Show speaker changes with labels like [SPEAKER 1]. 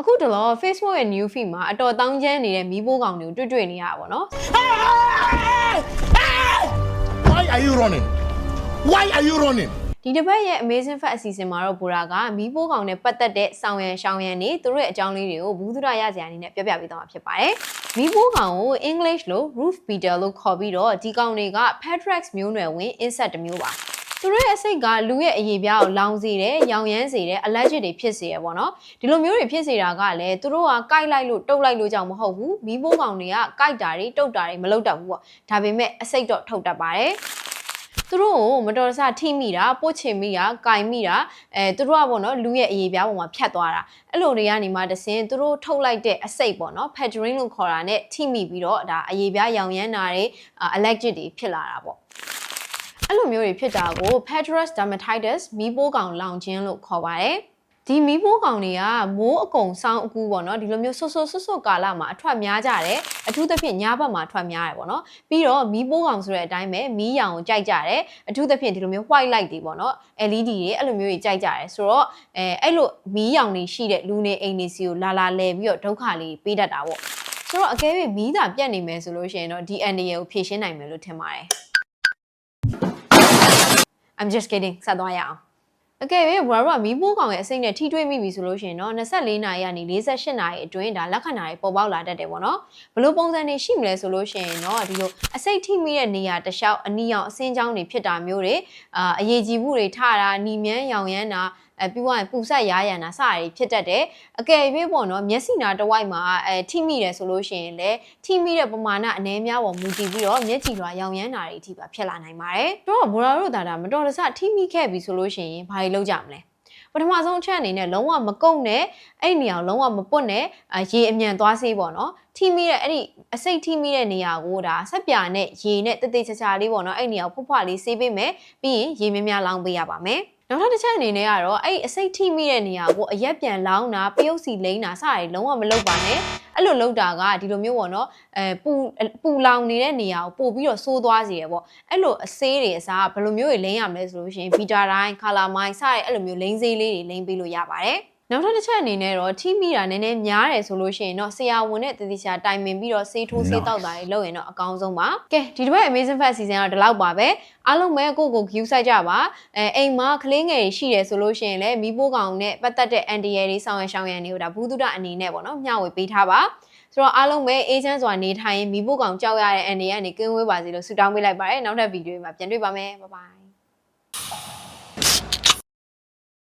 [SPEAKER 1] အခုတလော Facebook ရဲ့ new feed မှာအတော်တောင်းကျမ်းနေတဲ့မီးပိုးကောင်တွေကိုတွေ့တွေ့နေရတာပေါ့နော်
[SPEAKER 2] Why are you running? Why are you running?
[SPEAKER 1] ဒီတစ်ပတ်ရဲ့ Amazing Fact အစီအစဉ်မှာတော့ဘူရာကမီးပိုးကောင်နဲ့ပတ်သက်တဲ့ဆောင်းရံရှောင်းရံနေသူတို့ရဲ့အကြောင်းလေးတွေကိုဘူးသူရရစရာအနေနဲ့ပြောပြပေးသွားမှာဖြစ်ပါတယ်။မီးပိုးကောင်ကို English လို့ roof beetle လို့ခေါ်ပြီးတော့ဒီကောင်တွေက Patrax မျိုးနွယ်ဝင် insect တစ်မျိုးပါ။ သူတို့ရဲ့အစိတ်ကလူရဲ့အရေးပြားကိုလောင်စေတယ်၊ရောင်ရမ်းစေတယ်၊ allergic တွေဖြစ်စေရပေါ့နော်။ဒီလိုမျိုးတွေဖြစ်စေတာကလည်းသူတို့ကကိုက်လိုက်လို့တုတ်လိုက်လို့ကြောင့်မဟုတ်ဘူး။မီးပိုးကောင်တွေကကိုက်တာတွေတုတ်တာတွေမလုပ်တတ်ဘူးပေါ့။ဒါပေမဲ့အစိတ်တော့ထုတ်တတ်ပါတယ်။သူတို့ကိုမတော်တဆထိမိတာပို့ချင်မိတာ၊ကင်မိတာအဲသူတို့ကပေါ့နော်လူရဲ့အရေးပြားပေါ်မှာဖြတ်သွားတာအဲ့လိုတွေကနေမှတဆင်သူတို့ထုတ်လိုက်တဲ့အစိတ်ပေါ့နော် patering လို့ခေါ်တာ ਨੇ ထိမိပြီးတော့ဒါအရေးပြားရောင်ရမ်းတာတွေအာ allergic တွေဖြစ်လာတာပေါ့ အဲ့လိုမျိုးတွေဖြစ်တာကို Patrus dermatitis မီးပိုးကောင်လောင်ခြင်းလို့ခေါ်ပါတယ်ဒီမီးပိုးကောင်တွေကမိုးအကုံဆောင်းအကူပေါ့နော်ဒီလိုမျိုးဆွတ်ဆွတ်ဆွတ်ဆွတ်ကာလမှာအထွက်များကြတယ်အထူးသဖြင့်ညဘက်မှာအထွက်များတယ်ပေါ့နော်ပြီးတော့မီးပိုးကောင်ဆိုတဲ့အတိုင်းပဲမီးရောင်ကိုကြိုက်ကြတယ်အထူးသဖြင့်ဒီလိုမျိုး white light တွေပေါ့နော် LED တွေအဲ့လိုမျိုးတွေကြိုက်ကြတယ်ဆိုတော့အဲအဲ့လိုမီးရောင်တွေရှိတဲ့လူနေအိမ်တွေစီကိုလာလာလဲပြီးတော့ဒုက္ခလေးပေးတတ်တာပေါ့ဆိုတော့အကယ်၍မီးသာပြတ်နေမယ်ဆိုလို့ရှိရင်တော့ဒီ NDA ကိုဖြည့်ရှင်းနိုင်မယ်လို့ထင်ပါတယ် I'm just kidding ဆက်သွားရအောင်အကယ်၍ဘာလို့ကမီးပိုးကောင်ရဲ့အစိမ့်နဲ့ထိတွေ့မိပြီဆိုလို့ရှိရင်တော့24နာရီကနေ48နာရီအတွင်းဒါလက္ခဏာတွေပေါ်ပေါက်လာတတ်တယ်ပေါ့နော်ဘလို့ပုံစံတွေရှိမလဲဆိုလို့ရှိရင်တော့ဒီလိုအစိမ့်ထိမိတဲ့နေရာတစ်လျှောက်အနီရောင်အစင်းချောင်းတွေဖြစ်တာမျိုးတွေအာအရေးကြီးမှုတွေထတာနီမြန်းရောင်ရမ်းတာအဲပြီးသွားရင်ပူဆက်ရားရံတာစတာတွေဖြစ်တတ်တယ်အကယ်၍ပေါ့နော်မျက်စိနာတစ်ဝိုက်မှာအဲထိမိတယ်ဆိုလို့ရှိရင်လည်းထိမိတဲ့ပမာဏအနည်းများပေါ်မူတည်ပြီးတော့မျက်ကြည်လွှာရောင်ရမ်းတာတွေအထိပါဖြစ်လာနိုင်ပါတယ်တော့မိုရာတို့ဒါဒါမတော်တဆထိမိခဲ့ပြီဆိုလို့ရှိရင်ဘာတွေလုပ်ကြမလဲပထမဆုံးအချက်အနေနဲ့လုံးဝမကုတ်နဲ့အဲ့ဒီနေရာကိုလုံးဝမပွတ်နဲ့အာရေအမြန်သွားစေးပေါ့နော်ထိမိတဲ့အဲ့ဒီအစိတ်ထိမိတဲ့နေရာကိုဒါဆက်ပြာနဲ့ရေနဲ့တသေးချာချာလေးပေါ့နော်အဲ့ဒီနေရာကိုဖွတ်ဖွလေးဆေးပေးမယ်ပြီးရင်ရေများများလောင်းပေးရပါမယ် နောက်ထပ်တစ်ချက်အနေနဲ့ကတော့အဲ့ဒီအစိတ်ထိမိတဲ့နေရာကိုအရက်ပြန်လောင်းတာပယုတ်စီလိမ့်တာစတာတွေလုံးဝမလုပ်ပါနဲ့အဲ့လိုလုပ်တာကဒီလိုမျိုးပေါ့နော်အဲပူပူလောင်နေတဲ့နေရာကိုပို့ပြီးတော့ဆိုးသွားစေရပေါ့အဲ့လိုအဆေးတွေအစားဘယ်လိုမျိုးတွေလိမ့်ရမလဲဆိုလို့ရှိရင်ဗီတာတိုင်းကာလာမိုင်းစတဲ့အဲ့လိုမျိုးလိမ့်ဆေးလေးတွေလိမ့်ပေးလို့ရပါတယ် နောက်ထပ်တစ်ချက်အနေနဲ့တော့ထိမိတာနည်းနည်းများတယ်ဆိုလို့ရှိရင်တော့ဆရာဝန်နဲ့တတိချာတိုင်ပင်ပြီးတော့ဆေးထိုးဆေးတောက်တာတွေလုပ်ရင်တော့အကောင်းဆုံးပါကဲဒီတစ်ပတ် Amazing Fact စီစဉ်ကတော့ဒီလောက်ပါပဲအားလုံးပဲကိုယ့်ကို view ဆိုင်ကြပါအဲအိမ်မှာကလေးငယ်တွေရှိတယ်ဆိုလို့ရှိရင်လည်းမီးပိုးကောင်နဲ့ပတ်သက်တဲ့ anti တွေဆောင်းရရှောင်းရံတွေကိုဒါဘူးတုဒအနေနဲ့ပေါ့နော်မျှဝေပေးထားပါဆိုတော့အားလုံးပဲအေးချမ်းစွာနေထိုင်ရင်မီးပိုးကောင်ကြောက်ရတဲ့ anti ကနေကင်းဝေးပါစေလို့ဆုတောင်းပေးလိုက်ပါတယ်နောက်ထပ်ဗီဒီယိုမှာပြန်တွေ့ပါမယ်ဘိုင်ဘိုင်